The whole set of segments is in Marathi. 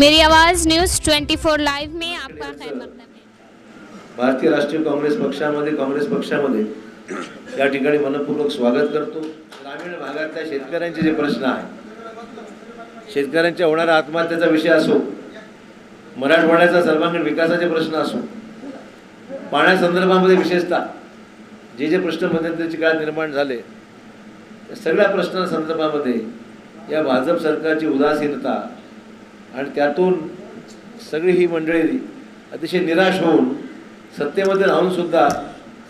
मेरी आवाज़ न्यूज़ 24 लाइव में आपका है भारतीय राष्ट्रीय काँग्रेस पक्षामध्ये काँग्रेस पक्षामध्ये या ठिकाणी मनपूर्वक स्वागत करतो. ग्रामीण भागातल्या शेतकऱ्यांचे जे प्रश्न आहे शेतकऱ्यांच्या होणाऱ्या आत्महत्येचा विषय असो मराठवाड्याचा सर्वांगीण विकासाचे प्रश्न असो पाण्यासंदर्भामध्ये विशेषतः जे जे प्रश्न मध्यंतरीचे काळ निर्माण झाले त्या सगळ्या प्रश्नांसंदर्भामध्ये या भाजप सरकारची उदासीनता आणि त्यातून सगळी ही मंडळी अतिशय निराश होऊन सत्तेमध्ये राहूनसुद्धा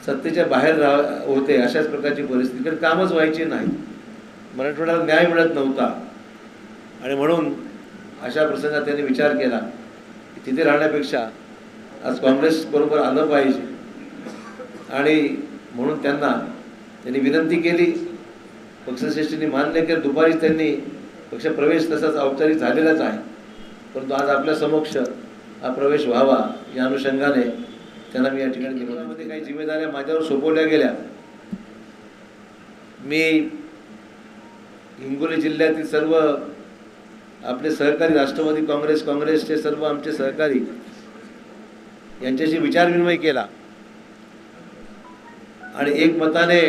सत्तेच्या बाहेर राह होते अशाच प्रकारची परिस्थिती. कारण कामच व्हायची नाही मराठवाड्याला न्याय मिळत नव्हता. आणि म्हणून अशा प्रसंगात त्यांनी विचार केला की तिथे राहण्यापेक्षा आज काँग्रेसबरोबर आलं पाहिजे. आणि म्हणून त्यांना त्यांनी विनंती केली. पक्षश्रेष्ठींनी मान्य केलं. दुपारी त्यांनी पक्ष प्रवेश तसाच औपचारिक झालेलाच आहे. परंतु आज आपल्या समक्ष हा प्रवेश व्हावा या अनुषंगाने त्यांना मी या ठिकाणी जीवनामध्ये काही जिम्मेदाऱ्या माझ्यावर सोपवल्या गेल्या. मी हिंगोली जिल्ह्यातील सर्व आपले सहकारी राष्ट्रवादी काँग्रेस काँग्रेसचे सर्व आमचे सहकारी यांच्याशी विचारविनिमय केला. आणि एकमताने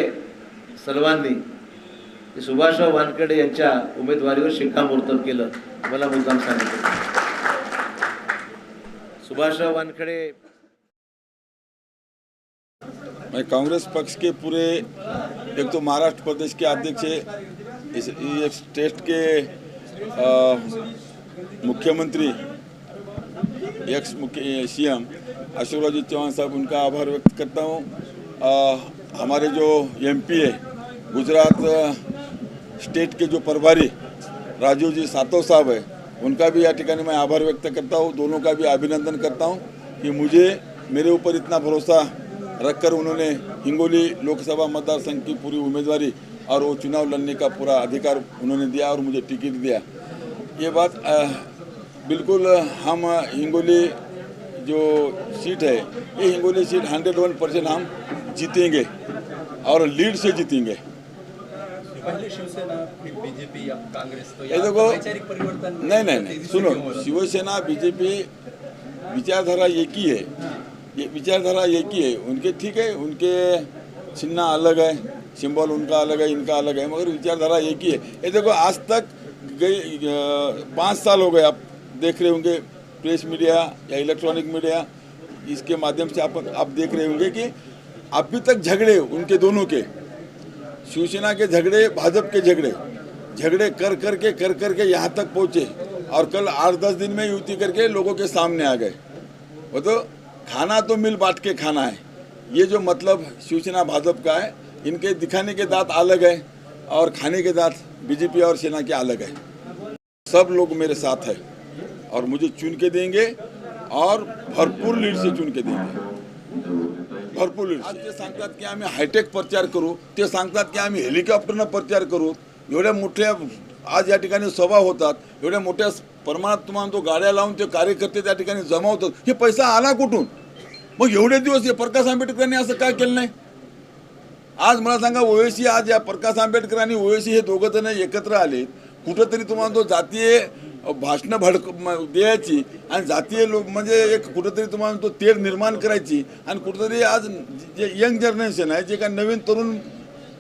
सर्वांनी सुभाषराव वानखेडे यांच्या उमेदवारीवर शिक्कामोर्तब केलं. सुभाषराव मैं कांग्रेस पक्ष के पूरे, एक तो महाराष्ट्र प्रदेश के अध्यक्ष इस, ये स्टेट के मुख्यमंत्री एक्स मुख्य सीएम अशोक जी चौहान साहब, उनका आभार व्यक्त करता हूँ। हमारे जो एमपी है, गुजरात स्टेट के जो प्रभारी राजीव जी सातव साहब है उनका भी या ठिकानी मैं आभार व्यक्त करता हूँ दोनों का भी अभिनंदन करता हूँ कि मुझे मेरे ऊपर इतना भरोसा रखकर उन्होंने हिंगोली लोकसभा मतदार संघ की पूरी उम्मीदवारी और वो चुनाव लड़ने का पूरा अधिकार उन्होंने दिया और मुझे टिकट दिया। ये बात अ, बिल्कुल हम हिंगोली जो सीट है ये Hingoli seat hundred one percent हम जीतेंगे और लीड से जीतेंगे। पहले शिवसेना फिर बीजेपी अब कांग्रेस तो ये देखो वैचारिक परिवर्तन नहीं नहीं नहीं. सुनो? शिवसेना बीजेपी विचारधारा एक ही है ये विचारधारा एक ही है उनके ठीक है उनके चिन्ह अलग है सिंबल उनका अलग है इनका अलग है मगर विचारधारा एक ही है ये देखो आज तक गई पाँच साल हो गए आप देख रहे होंगे प्रेस मीडिया या इलेक्ट्रॉनिक मीडिया इसके माध्यम से आप आप देख रहे होंगे कि अभी तक झगड़े उनके दोनों के शिवसेना के झगड़े, भाजपा के झगड़े। झगड़े कर कर के कर कर के यहाँ तक पहुँचे और कल आठ दस दिन में युति करके लोगों के सामने आ गए। वो तो खाना तो मिल बांट के खाना है। ये जो मतलब शिवसेना भाजपा का है, इनके दिखाने के दांत अलग है और खाने के दांत बीजेपी और सेना के अलग है। सब लोग मेरे साथ है और मुझे चुन के देंगे और भरपूर लीड से चुन के देंगे। भरपूर आज ते सांगतात की आम्ही हायटेक प्रचार करू ते सांगतात की आम्ही हेलिकॉप्टरनं प्रचार करू. एवढ्या मोठ्या आज या ठिकाणी सभा होतात एवढ्या मोठ्या प्रमाणात तुम्हाला तो गाड्या लावून ते कार्यकर्ते त्या ठिकाणी जमा होतात हे पैसा आला कुठून? मग एवढे दिवस हे प्रकाश आंबेडकरांनी असं काय केलं नाही? आज मला सांगा ओवेसी आज या प्रकाश आंबेडकर आणि ओवेसी हे दोघं जण एकत्र आले कुठंतरी तुम्हाला तो जातीय भाषणं भडक द्यायची आणि जातीय लोक म्हणजे एक कुठंतरी तुम्हाला तो तेढ निर्माण करायची आणि कुठंतरी आज जे यंग जनरेशन आहे जे काय नवीन तरुण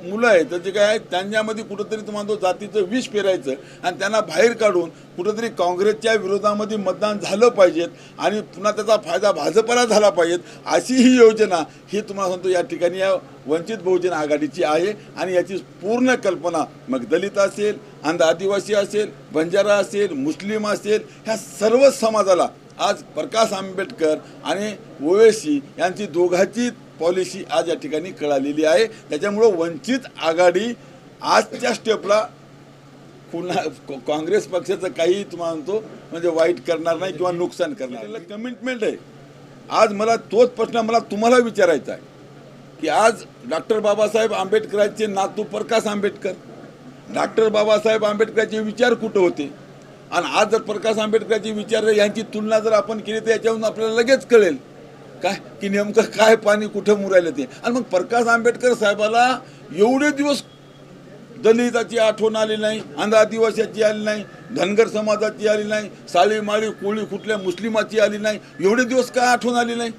मुलं आहेत तर जे काय आहे त्यांच्यामध्ये कुठंतरी तुम्हाला तो जातीचं विष पेरायचं आणि त्यांना बाहेर काढून कुठंतरी काँग्रेसच्या विरोधामध्ये मतदान झालं पाहिजेत आणि पुन्हा त्याचा फायदा भाजपला झाला पाहिजेत अशी ही योजना ही तुम्हाला सांगतो या ठिकाणी या वंचित बहुजन आघाडीची आहे आणि याची पूर्ण कल्पना मग दलित असेल अंध आदिवासी असेल बंजारा असेल मुस्लिम असेल ह्या सर्व समाजाला आज प्रकाश आंबेडकर आणि ओवेसी यांची दोघांची पॉलिसी आज या ठिकाणी कळालेली आहे. त्याच्यामुळं वंचित आघाडी आजच्या स्टेपला पुन्हा काँग्रेस पक्षाचं काही तुम्हाला म्हणतो म्हणजे वाईट करणार नाही किंवा नुकसान करणार कमिटमेंट आहे. आज मला तोच प्रश्न मला तुम्हाला विचारायचा आहे की आज डॉक्टर बाबासाहेब आंबेडकरांचे नातू प्रकाश आंबेडकर डॉक्टर बाबासाहेब आंबेडकरांचे विचार कुठं होते? आणि आज जर प्रकाश आंबेडकरांचे विचार यांची तुलना जर आपण केली तर याच्यावरून आपल्याला लगेच कळेल काय? की नेमकं काय पाणी कुठं मुरायलं ते? आणि मग प्रकाश आंबेडकर साहेबाला एवढे दिवस दलिताची आठवण आली नाही अंध आदिवासीची आली नाही धनगर समाजाची आली नाही साळी माळी कोळी कुठल्या मुस्लिमाची आली नाही एवढे दिवस काय आठवण आली नाही?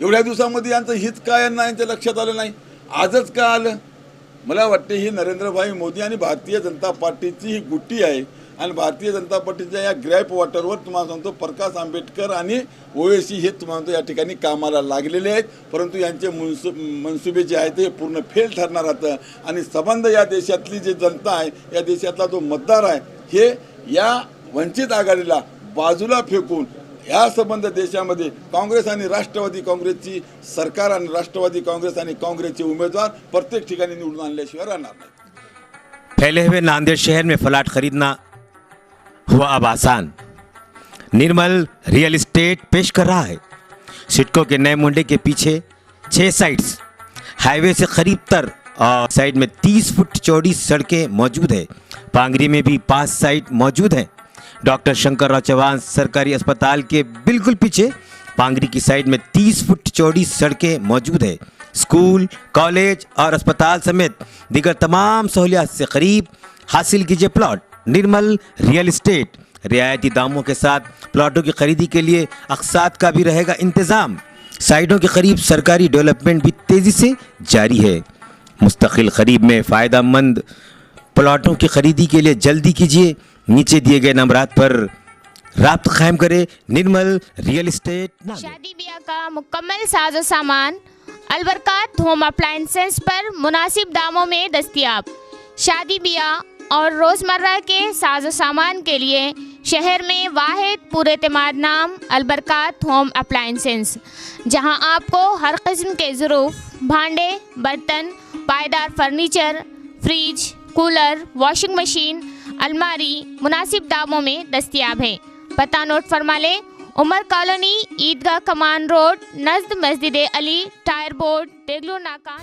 एवढ्या दिवसामध्ये यांचं हित काय यांना यांच्या लक्षात आलं नाही? आजच का आलं? मला वाटते ही नरेंद्रभाई मोदी आणि भारतीय जनता पार्टीची ही गुट्टी आहे आणि भारतीय जनता पार्टीच्या या ग्रॅप वॉटरवर तुम्हाला सांगतो प्रकाश आंबेडकर आणि ओवेसी हे तुम्हाला सांगतो या ठिकाणी कामाला लागलेले आहेत. परंतु यांचे मनसु मनसुबे जे आहेत ते पूर्ण फेल ठरणार राहतं आणि संबंध या देशातली जी जनता आहे या देशातला जो मतदार आहे हे या वंचित आघाडीला बाजूला फेकून या संबंध देशामध्ये काँग्रेस आणि राष्ट्रवादी काँग्रेसची सरकार आणि राष्ट्रवादी काँग्रेस आणि काँग्रेसचे उमेदवार प्रत्येक ठिकाणी निवडून आणल्याशिवाय राहणार नाही. फैले हुए नांदेड़ शहर में फ्लैट खरीदना हुआ अब आसान। निर्मल रियल इस्टेट पेश कर रहा है। सिटको के नए मुंडे के पीछे छः साइट्स हाईवे से करीब तर और साइड में 30 फुट चौड़ी सड़कें मौजूद है। पांगरी में भी पाँच साइट मौजूद हैं। डॉक्टर शंकर राव चौहान सरकारी अस्पताल के बिल्कुल पीछे पांगरी की साइड में 30 फुट चौड़ी सड़कें मौजूद है। स्कूल, कॉलेज और अस्पताल समेत दीगर तमाम सहूलियात से करीब हासिल कीजिए प्लॉट निर्मल रियल इस्टेट रियायती दामों के साथ, प्लाटों की खरीदी के लिए अकसात का भी रहेगा इंतज़ाम। साइटों के करीब सरकारी डेवलपमेंट भी तेज़ी से जारी है। मुस्तकिल खरीब में फ़ायदा मंद प्लाटों की खरीदी के लिए जल्दी कीजिए। नीचे दिए गए नंबरात पर राब्त कायम करें निर्मल रियल इस्टेट शादी ब्याह का मुकम्मल साजो सामान, अलबरकात होम अप्लाइंसेस पर मुनासिब दामों में दस्तियाब। शादी ब्याह और रोज़मर्रा के साजो सामान के लिए शहर में वाहिद पूरे एतमाद नाम अलबरकत होम अप्लाइंसेस जहाँ आपको हर किस्म के ज़रूफ, भांडे, बर्तन, पायदार furniture, fridge, cooler, washing machine, अलमारी, मुनासिब दामों में दस्तियाब है। पता नोट फरमा लें, उमर कॉलोनी ईदगाह कमान रोड, नज़द मस्जिद अली, टायर बोर्ड, देगलू नाका